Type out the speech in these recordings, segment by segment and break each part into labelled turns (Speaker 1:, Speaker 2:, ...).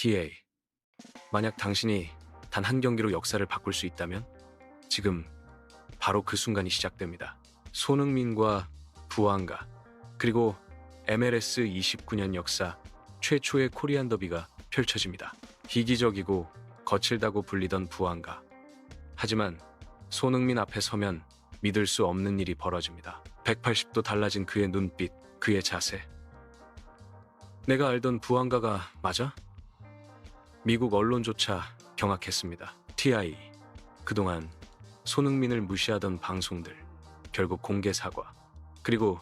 Speaker 1: TA. 만약 당신이 단 한 경기로 역사를 바꿀 수 있다면 지금 바로 그 순간이 시작됩니다. 손흥민과 부안가 그리고 MLS 29년 역사 최초의 코리안 더비가 펼쳐집니다. 희기적이고 거칠다고 불리던 부안가. 하지만 손흥민 앞에 서면 믿을 수 없는 일이 벌어집니다. 180도 달라진 그의 눈빛, 그의 자세. 내가 알던 부안가가 맞아? 미국 언론조차 경악했습니다. TI. 그동안 손흥민을 무시하던 방송들. 결국 공개 사과. 그리고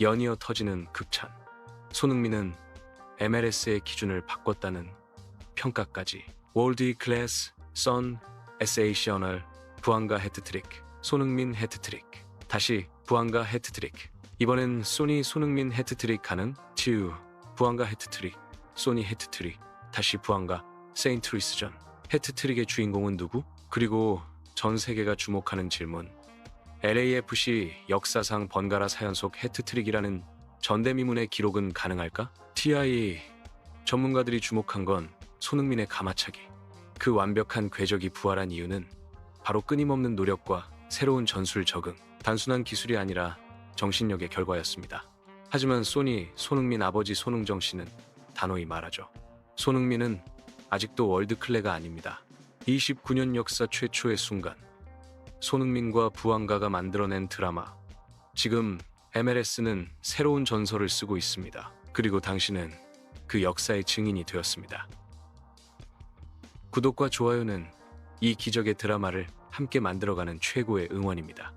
Speaker 1: 연이어 터지는 극찬. 손흥민은 MLS의 기준을 바꿨다는 평가까지. 월드 클래스, 선, 에세이셔널, 부안가 헤트트릭, 손흥민 헤트트릭. 다시 부안가 헤트트릭. 이번엔 소니 손흥민 헤트트릭 가능? 튜 부안가 헤트트릭, 소니 헤트트릭. 다시 부안가 세인트 루이스전. 헤트트릭의 주인공은 누구? 그리고 전 세계가 주목하는 질문. LAFC 역사상 번갈아 사연속 헤트트릭이라는 전대미문의 기록은 가능할까? TI 전문가들이 주목한 건 손흥민의 가마차기. 그 완벽한 궤적이 부활한 이유는 바로 끊임없는 노력과 새로운 전술 적응, 단순한 기술이 아니라 정신력의 결과였습니다. 하지만 소니 손흥민 아버지 손흥정 씨는 단호히 말하죠. 손흥민은 아직도 월드클래가 아닙니다. 29년 역사 최초의 순간. 손흥민과 부안가가 만들어낸 드라마. 지금 MLS는 새로운 전설을 쓰고 있습니다. 그리고 당신은 그 역사의 증인이 되었습니다. 구독과 좋아요는 이 기적의 드라마를 함께 만들어가는 최고의 응원입니다.